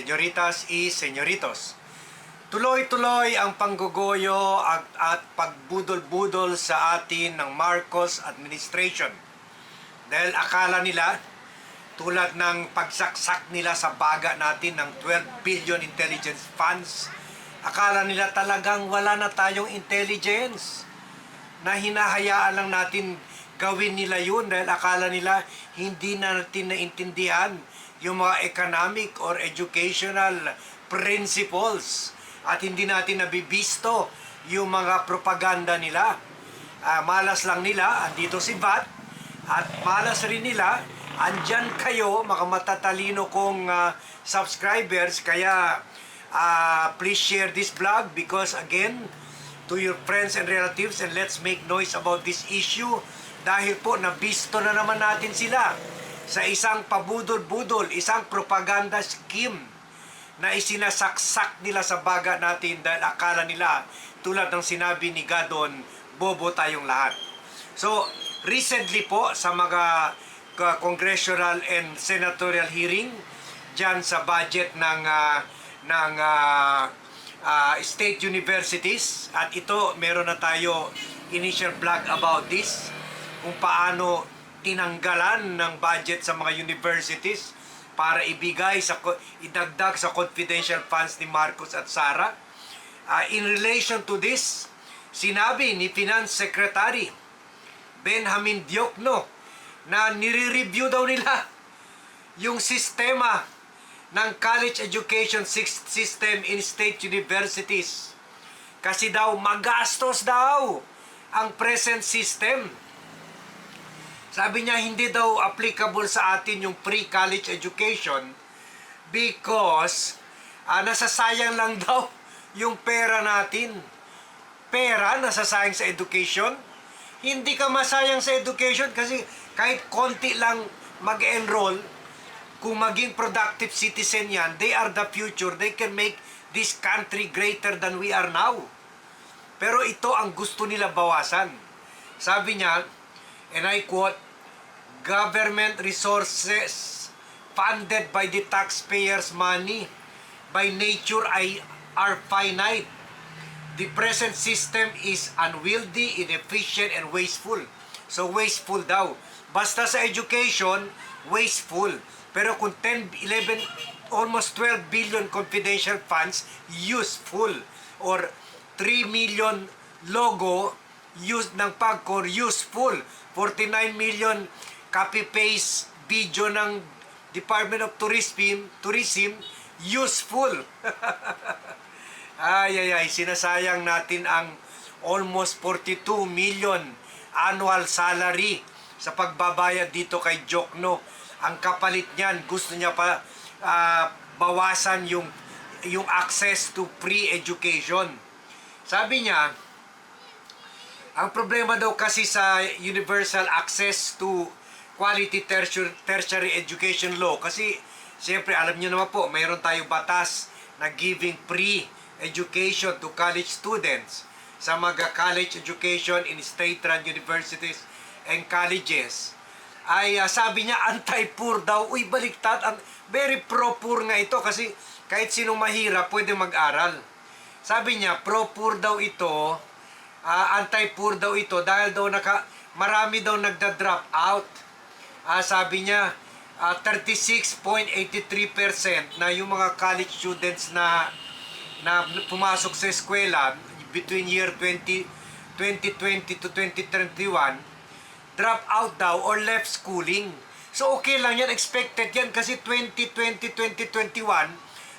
senyoritas y senyoritos. Tuloy-tuloy ang panggugoyo at, at pagbudol-budol sa atin ng Marcos administration. Dahil akala nila, tulad ng pagsaksak nila sa baga natin ng 12 billion intelligence funds, akala nila talagang wala na tayong intelligence na hinahayaan lang natin gawin nila yun dahil akala nila hindi na natin naintindihan yung mga economic or educational principles. At hindi natin nabibisto yung mga propaganda nila. Ah, malas lang nila, andito si Bat, at malas rin nila, andyan kayo, mga matatalino kong ah, subscribers, kaya ah, please share this vlog because again, to your friends and relatives and let's make noise about this issue. Dahil po nabisto na naman natin sila sa isang pabudol-budol, isang propaganda scheme na isinasaksak nila sa baga natin dahil akala nila tulad ng sinabi ni Gadon, bobo tayong lahat. So, recently po sa mga congressional and senatorial hearing diyan sa budget ng ah, ng ah, ah, state universities at ito meron na tayo initial vlog about this kung paano tinanggalan ng budget sa mga universities para ibigay sa idagdag sa confidential funds ni Marcos at Sara. Ah, in relation to this, sinabi ni Finance Secretary Benjamin Diokno na nire-review daw nila yung sistema ng college education sys- system in state universities. Kasi daw magastos daw ang present system. Sabi niya hindi daw applicable sa atin yung pre-college education because ah, nasasayang lang daw yung pera natin. Pera nasasayang sa education. Hindi ka masayang sa education kasi kahit konti lang mag-enroll, kung maging productive citizen yan, they are the future. They can make this country greater than we are now. Pero ito ang gusto nila bawasan. Sabi niya, and I quote, government resources funded by the taxpayers' money by nature are finite. The present system is unwieldy, inefficient, and wasteful. So wasteful daw. Basta sa education, wasteful. Pero kung 10, 11, almost 12 billion confidential funds, useful. Or 3 million logo used ng PAGCOR, useful. 49 million copy-paste video ng Department of Tourism, Tourism useful. ay, ay, ay, sinasayang natin ang almost 42 million annual salary sa pagbabayad dito kay Jokno. Ang kapalit niyan, gusto niya pa ah, bawasan yung yung access to free education. Sabi niya, ang problema daw kasi sa universal access to quality tertiary, tertiary education law. Kasi siyempre alam niyo naman po mayroon tayong batas na giving free education to college students sa mga college education in state-run universities and colleges. Ay ah, sabi niya anti-poor daw. Uy baliktad. Ang very pro-poor nga ito. Kasi kahit sinong mahirap pwede mag-aral. Sabi niya pro-poor daw ito ah, anti-poor daw ito dahil daw naka, marami daw nagda-drop out. Ah, sabi niya, ah, 36.83% na yung mga college students na na pumasok sa eskwela between year 20, 2020 to 2021 drop out daw or left schooling. So okay lang yan, expected yan kasi 2020, 2021,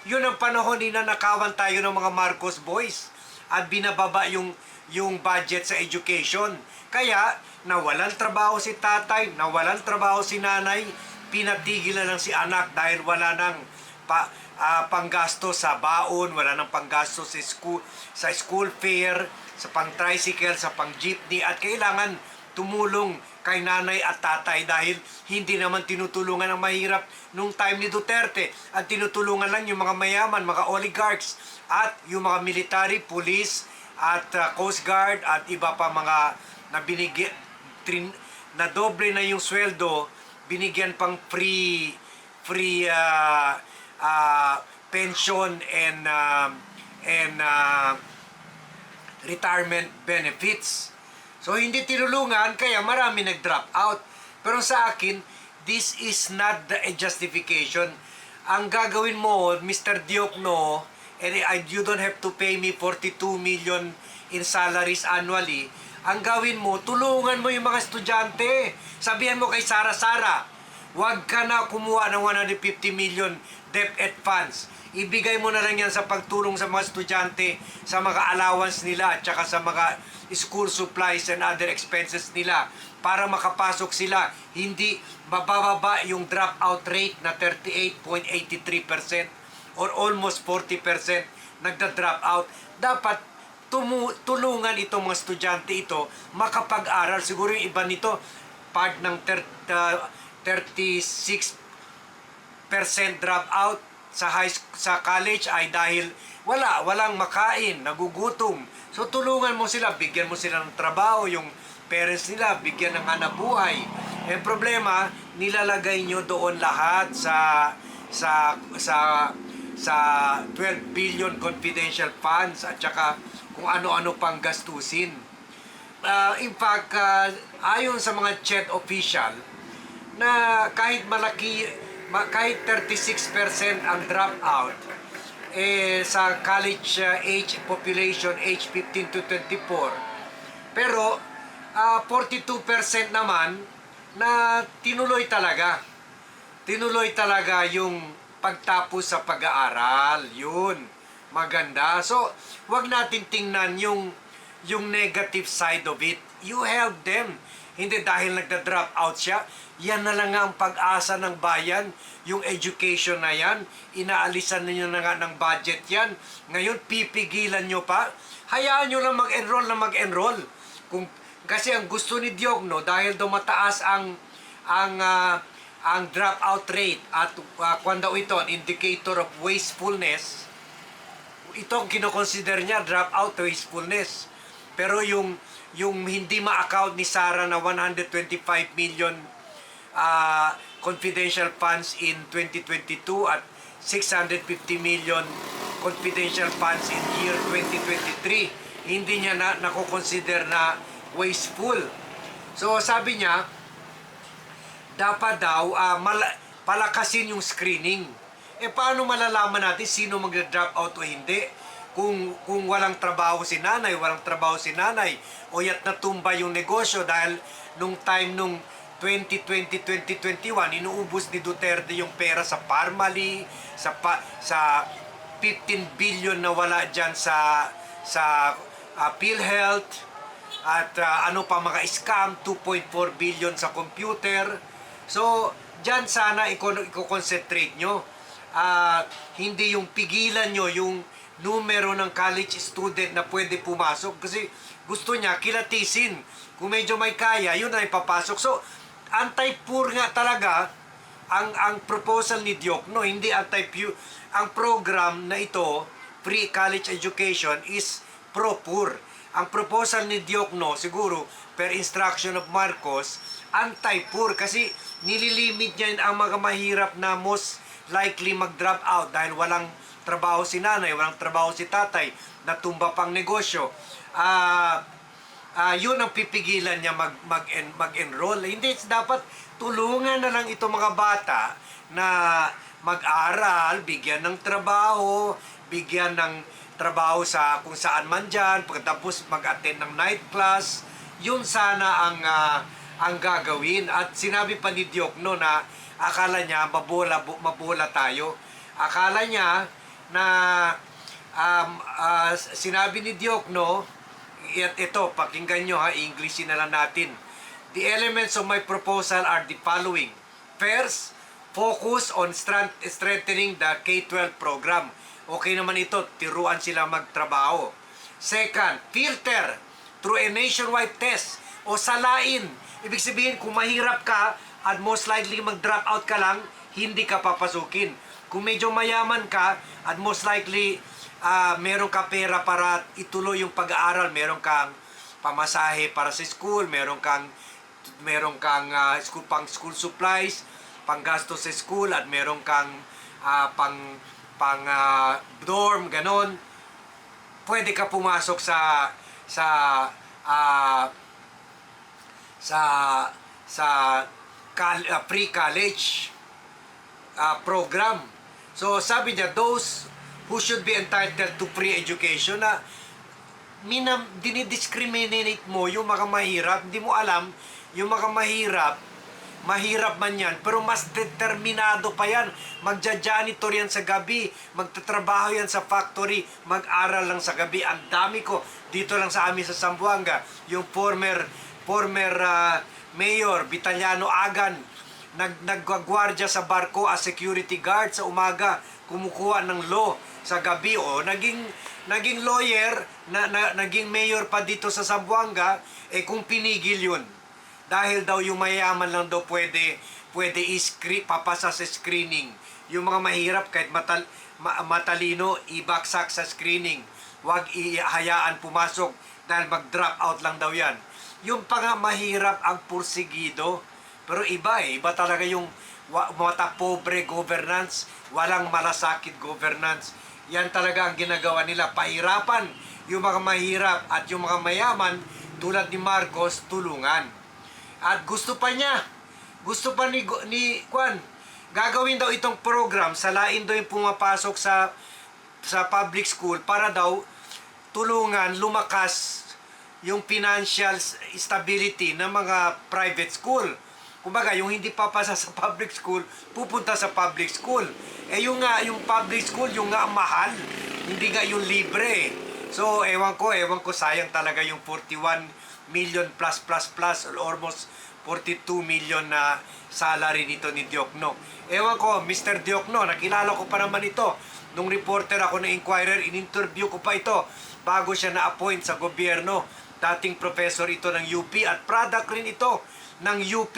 yun ang panahon ni nanakawan tayo ng mga Marcos boys at binababa yung yung budget sa education. Kaya nawalan trabaho si tatay, nawalan trabaho si nanay, pinatigil na lang si anak dahil wala nang pa, ah, panggasto sa baon, wala nang panggasto sa school sa school fare, sa pang tricycle, sa pang jeepney at kailangan tumulong kay nanay at tatay dahil hindi naman tinutulungan ang mahirap nung time ni Duterte. Ang tinutulungan lang yung mga mayaman, mga oligarchs at yung mga military, police at uh, Coast Guard at iba pa mga na binigyan na doble na yung sweldo binigyan pang free free uh, uh, pension and um, and uh, retirement benefits. So hindi tinulungan kaya marami nag-drop out. Pero sa akin, this is not the justification. Ang gagawin mo, Mr. Diokno, and I- you don't have to pay me 42 million in salaries annually. Ang gawin mo, tulungan mo yung mga estudyante. Sabihan mo kay Sara Sara, huwag ka na kumuha ng 150 million DepEd funds. Ibigay mo na lang yan sa pagtulong sa mga estudyante, sa mga allowance nila, at saka sa mga school supplies and other expenses nila para makapasok sila. Hindi bababa yung dropout rate na 38.83% or almost 40% nagda-drop out. Dapat tumu- tulungan itong mga estudyante ito makapag-aral. Siguro yung iba nito, part ng ter- uh, 36 drop out sa high sa college ay dahil wala, walang makain, nagugutom. So tulungan mo sila, bigyan mo sila ng trabaho, yung parents nila, bigyan ng hanap buhay. Eh problema, nilalagay nyo doon lahat sa sa sa sa 12 billion confidential funds at saka kung ano-ano pang gastusin. Ah, in fact, ah, ayon sa mga CHED official, na kahit malaki, ma- kahit 36% ang dropout, eh, sa college uh, age population, age 15 to 24. Pero, ah, 42% naman na tinuloy talaga. Tinuloy talaga yung pagtapos sa pag-aaral. Yun. Maganda. So, wag natin tingnan yung yung negative side of it. You help them. Hindi dahil nagda-drop out siya, yan na lang ang pag-asa ng bayan. Yung education na yan, inaalisan ninyo na nga ng budget yan. Ngayon, pipigilan nyo pa. Hayaan nyo lang mag-enroll na mag-enroll. Kung, kasi ang gusto ni Diogno, dahil daw mataas ang, ang, ah, ang dropout rate at uh, kung daw ito, indicator of wastefulness, ito ang kinoconsider niya, dropout wastefulness. Pero yung yung hindi ma-account ni Sarah na 125 million ah, confidential funds in 2022 at 650 million confidential funds in year 2023 hindi niya na nako-consider na wasteful. So sabi niya dapat daw ah, mala- palakasin yung screening. Eh paano malalaman natin sino magda-drop out o hindi? Kung kung walang trabaho si nanay, walang trabaho si nanay, o yat natumba yung negosyo dahil nung time nung 2020-2021, inuubos ni Duterte yung pera sa Parmali, sa pa, sa 15 billion na wala diyan sa sa ah, PhilHealth at ah, ano pa mga scam 2.4 billion sa computer. So, diyan sana iko-concentrate nyo. Ah, hindi yung pigilan nyo yung numero ng college student na pwede pumasok kasi gusto niya kilatisin. Kung medyo may kaya, yun ay papasok. So, anti-poor nga talaga ang ang proposal ni Diokno, hindi anti-poor. Ang program na ito, free college education, is pro-poor. Ang proposal ni Diokno, siguro, per instruction of Marcos, anti-poor kasi nililimit niya ang mga mahirap na most likely mag-drop out dahil walang trabaho si nanay, walang trabaho si tatay, natumba pang negosyo. Ah, ah, yun ang pipigilan niya mag, mag, en- mag-enroll. Hindi, dapat tulungan na lang itong mga bata na mag-aral, bigyan ng trabaho, bigyan ng trabaho sa kung saan man dyan, pagkatapos mag-attend ng night class, yun sana ang ah, ang gagawin. At sinabi pa ni Diokno na akala niya mabola, mabola tayo. Akala niya na um, ah, sinabi ni Diokno, at ito, pakinggan nyo ha, English na lang natin. The elements of my proposal are the following. First, focus on strength- strengthening the K-12 program. Okay naman ito, tiruan sila magtrabaho. Second, filter through a nationwide test o salain. Ibig sabihin, kung mahirap ka at most likely mag-drop out ka lang, hindi ka papasukin. Kung medyo mayaman ka at most likely ah meron ka pera para ituloy yung pag-aaral, meron kang pamasahe para sa school, meron kang meron kang ah, school pang school supplies, panggasto sa school at meron kang ah, pang pang ah, dorm, ganon, pwede ka pumasok sa sa ah, sa sa ah, pre-college ah, program. So sabi niya, those who should be entitled to free education na minam, dinidiscriminate mo yung mga mahirap. Hindi mo alam, yung mga mahirap, mahirap man yan, pero mas determinado pa yan. Magja-janitor yan sa gabi, magtatrabaho yan sa factory, mag-aral lang sa gabi. Ang dami ko dito lang sa amin sa Zamboanga, yung former former ah, mayor Vitaliano Agan, nag nagwagwardya sa barko as security guard. Sa umaga, kumukuha ng law. Sa gabi o naging naging lawyer na, na naging mayor pa dito sa Zamboanga. Eh kung pinigil yun dahil daw yung mayaman lang daw pwede pwede i-screen papasa sa screening. Yung mga mahirap kahit matal, ma- matalino ibaksak sa screening. Wag ihayaan pumasok dahil mag-drop out lang daw yan yung pa nga mahirap ang pursigido pero iba eh iba talaga yung mata pobre governance. Walang malasakit governance. Yan talaga ang ginagawa nila. Pahirapan yung mga mahirap at yung mga mayaman tulad ni Marcos tulungan. At gusto pa niya, gusto pa ni, ni Kwan, gagawin daw itong program, salain daw yung pumapasok sa sa public school para daw tulungan lumakas yung financial stability ng mga private school. Kumbaga, yung hindi papasa sa public school, pupunta sa public school. Eh yung nga, yung public school, yung nga mahal, hindi nga yung libre. So, ewan ko, ewan ko, sayang talaga yung 41 million plus plus plus or almost 42 million na salary nito ni Diokno. Ewan ko, Mr. Diokno, nakilala ko pa naman ito. Nung reporter ako ng Inquirer, in-interview ko pa ito bago siya na-appoint sa gobyerno. Dating professor ito ng UP at product rin ito ng UP,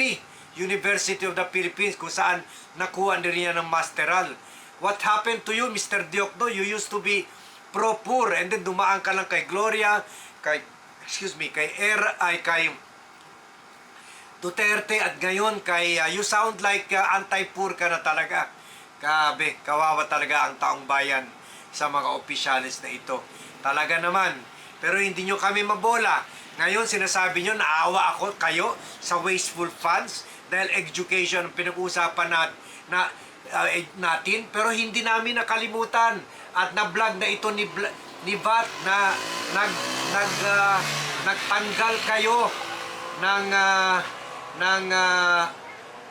University of the Philippines, kung saan nakuha din niya ng masteral. What happened to you, Mr. Diokno? You used to be pro-poor and then dumaan ka lang kay Gloria, kay, excuse me, kay Er, ay kay Duterte at ngayon kay uh, you sound like uh, anti-poor ka na talaga. Kabe, kawawa talaga ang taong bayan sa mga opisyalis na ito. Talaga naman. Pero hindi nyo kami mabola. Ngayon sinasabi nyo naawa ako kayo sa wasteful funds dahil education ang pinag-uusapan na, na, uh, natin pero hindi namin nakalimutan at na-vlog na ito ni ni Bat na nag nag ah, nagtanggal kayo ng ah, ng ah,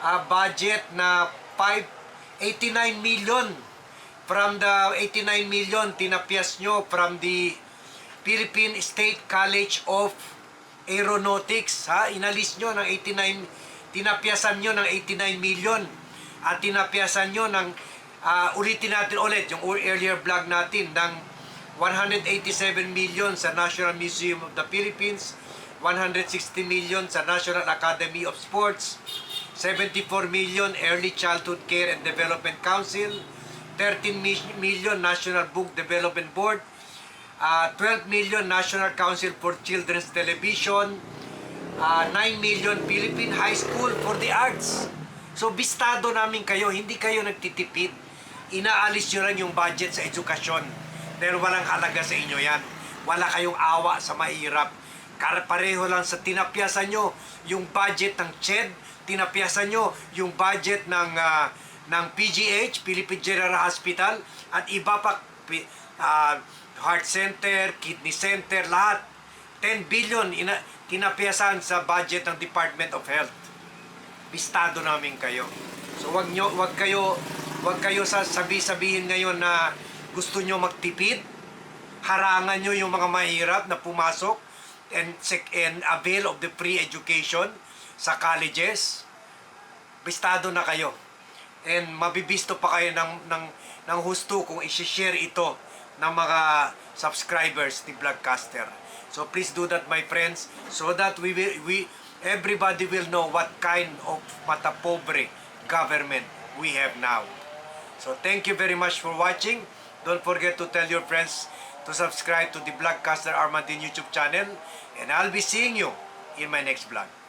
ah, budget na 5 89 million from the 89 million tinapyas nyo from the Philippine State College of Aeronautics ha? Inalis nyo ng 89 tinapyasan nyo ng 89 million. At tinapyasan nyo ng ah, ulitin natin ulit yung earlier vlog natin ng 187 million sa National Museum of the Philippines 160 million sa National Academy of Sports 74 million Early Childhood Care and Development Council 13 mi- million National Book Development Board uh, 12 million National Council for Children's Television, uh, 9 million Philippine High School for the Arts. So, bistado namin kayo, hindi kayo nagtitipid. Inaalis nyo lang yung budget sa edukasyon. Dahil walang halaga sa inyo yan. Wala kayong awa sa mahirap. Kar pareho lang sa tinapyasan nyo yung budget ng CHED, tinapyasan nyo yung budget ng ah, ng PGH, Philippine General Hospital, at iba pa ah, heart center, kidney center, lahat. 10 billion ina, tinapyasan sa budget ng Department of Health. Bistado namin kayo. So wag nyo, wag kayo, wag kayo sa sabi-sabihin ngayon na gusto nyo magtipid. Harangan nyo yung mga mahirap na pumasok and, and avail of the free education sa colleges. Bistado na kayo. And mabibisto pa kayo ng, ng, ng husto kung isi-share ito ng mga subscribers ni Vlogcaster. So please do that my friends so that we will, we everybody will know what kind of matapobre government we have now. So thank you very much for watching. Don't forget to tell your friends to subscribe to the Vlogcaster Armandin YouTube channel and I'll be seeing you in my next vlog.